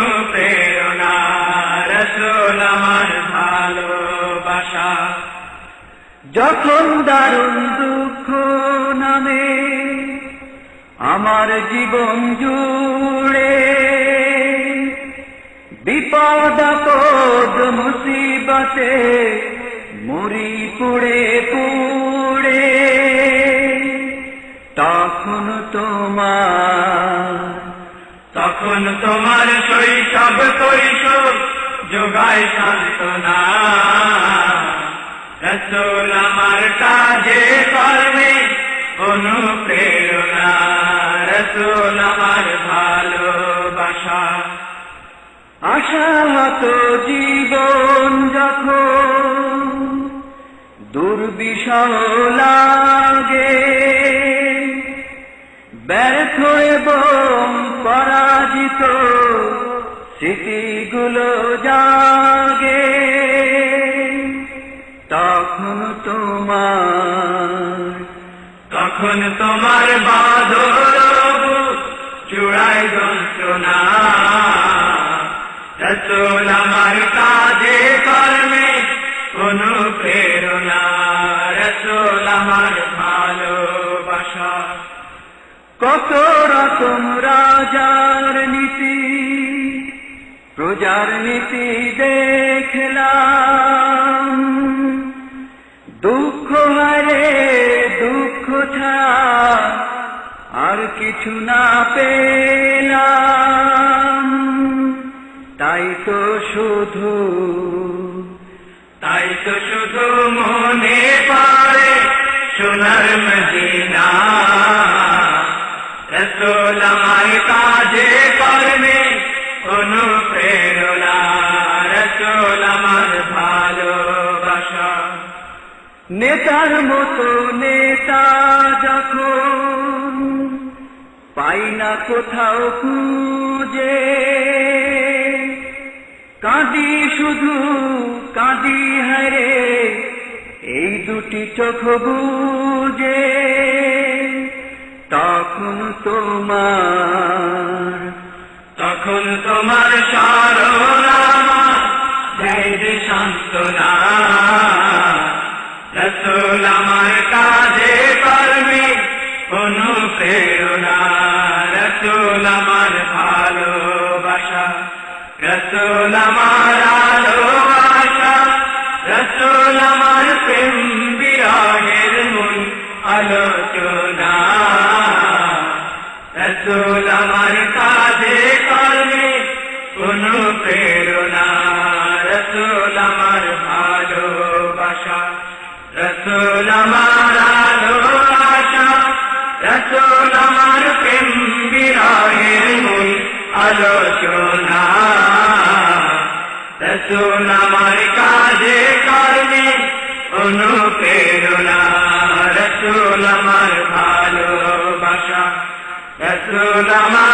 অনুপ্রেরণা রসুল আমার ভালোবাসা। যখন দারুণ দুঃখ নামে আমার জীবন জুড়ে, বিপদ মুসিবতে মরি পুড়ে পুড়ে, তখন তোমার তখন তোমার শৈশব কৈশোর যোগায় সান্ত্বনা রসোল আমার কাজে কর্মে অনুপ্রেরণা। রসোল আমার ভালোবাসা। আশাহত জীবন যখন দুর্বিষহ লাগে, ব্যর্থ এবং পরাজিত স্মৃতিগুলো জাগে। তখন তোমার তখন তোমার বাদর চূড়াই যন্ত্রণা। রসোল আমার কাজে কর্মে কোনো প্রেরণা। রসোল আমার ভালোবাসা, কত রকম রাজার নীতি, প্রজার নীতি দেখলাম। দুঃখ হারে দুঃখ ছাড়া আর কিছু না পেলাম। তাই তো শুধু, তাই তো শুধু মনে পারে সোনার মদিনা নেতার মতো নেতা যখন পাই না কোথাও খুঁজে, কাঁদি শুধু, কাঁদি হারে এই দুটি চোখ বুঝে, তখন তোমার তখন তোমার দেয় যে অনুপ্রেরণা রসোল আমার ভালোবাসা রসোল আমার আলো আশা রসোল আমার প্রেম বিরাগের মূল আলোচনা রসোল আমার কাজে কর্মে অনুপ্রেরণা রসোল আমার ভালোবাসা রসোল আমার অনুপ্রেরণা রসুল আমার ভালোবাসা রসুল আমার